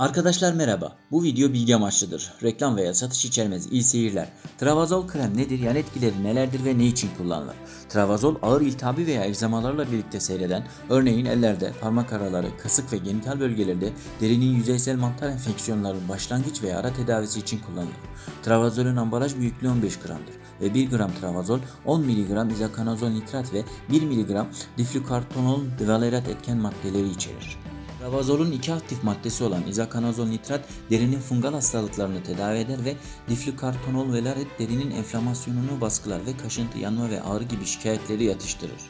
Arkadaşlar merhaba. Bu video bilgi amaçlıdır. Reklam veya satış içermez. İyi seyirler. Travazol krem nedir? Yan etkileri nelerdir ve ne için kullanılır? Travazol ağır iltihabi veya egzamalarla birlikte seyreden, örneğin ellerde, parmak araları, kasık ve genital bölgelerde derinin yüzeysel mantar enfeksiyonlarının başlangıç veya ara tedavisi için kullanılır. Travazolün ambalaj büyüklüğü 15 gramdır ve 1 gram travazol 10 mg izakanazol nitrat ve 1 mg diflükartonol valerat etken maddeleri içerir. Travazolun iki aktif maddesi olan izakanazol nitrat derinin fungal hastalıklarını tedavi eder ve diflükartonol velaret derinin enflamasyonunu baskılar ve kaşıntı, yanma ve ağrı gibi şikayetleri yatıştırır.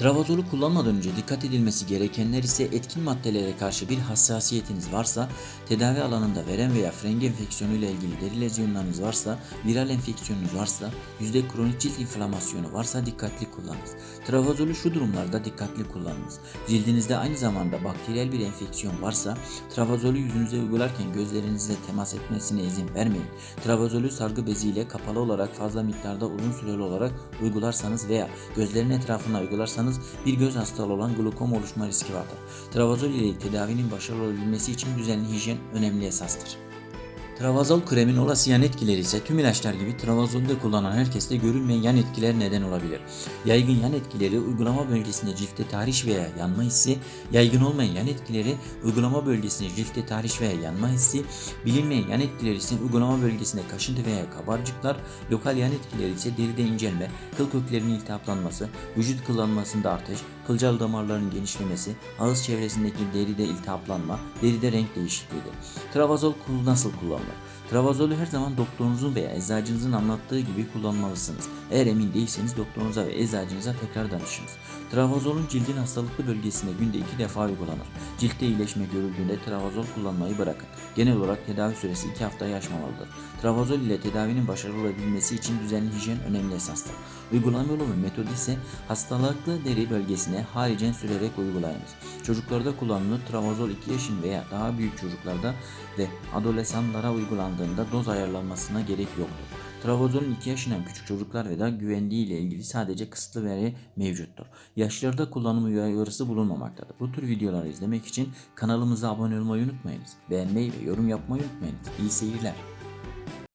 Travazolu kullanmadan önce dikkat edilmesi gerekenler ise etkin maddelere karşı bir hassasiyetiniz varsa, tedavi alanında verem veya frengi enfeksiyonu ile ilgili deri lezyonlarınız varsa, viral enfeksiyonunuz varsa, yüzde kronik cilt inflamasyonu varsa dikkatli kullanınız. Travazolu şu durumlarda dikkatli kullanınız. Cildinizde aynı zamanda bakteriyel bir enfeksiyon varsa, travazolu yüzünüze uygularken gözlerinizle temas etmesine izin vermeyin. Travazolu sargı beziyle kapalı olarak fazla miktarda uzun süreli olarak uygularsanız veya gözlerin etrafına uygularsanız bir göz hastalığı olan glokom oluşma riski vardır. Travazol ile tedavinin başarılı olabilmesi için düzenli hijyen önemli esastır. Travazol kremin olası yan etkileri ise tüm ilaçlar gibi travazolde kullanan herkeste görülmeyen yan etkiler neden olabilir. Yaygın yan etkileri uygulama bölgesinde ciltte tahriş veya yanma hissi, yaygın olmayan yan etkileri uygulama bölgesinde ciltte tahriş veya yanma hissi, bilinmeyen yan etkileri ise uygulama bölgesinde kaşıntı veya kabarcıklar, lokal yan etkileri ise deride incelme, kıl köklerinin iltihaplanması, vücut kıllanmasında artış, kılcal damarların genişlemesi, ağız çevresindeki deride iltihaplanma, deride renk değişikliğidir. Travazol nasıl kullanılır? Travazolü her zaman doktorunuzun veya eczacınızın anlattığı gibi kullanmalısınız. Eğer emin değilseniz doktorunuza ve eczacınıza tekrar danışınız. Travazolun cildin hastalıklı bölgesinde günde iki defa uygulanır. Ciltte iyileşme görüldüğünde travazol kullanmayı bırakın. Genel olarak tedavi süresi 2 haftayı aşmamalıdır. Travazol ile tedavinin başarılı olabilmesi için düzenli hijyen önemli esastır. Uygulama yolu ve metodu ise hastalıklı deri bölgesine haricen sürerek uygulayınız. Çocuklarda kullanılır travazol 2 yaşın veya daha büyük çocuklarda ve adolesanlara uygulandığında doz ayarlanmasına gerek yoktur. Travazolun 2 yaşından küçük çocuklar ve daha güvenliği ile ilgili sadece kısıtlı veri mevcuttur. Yaşlarda kullanım uyarısı bulunmamaktadır. Bu tür videoları izlemek için kanalımıza abone olmayı unutmayınız. Beğenmeyi ve yorum yapmayı unutmayınız. İyi seyirler.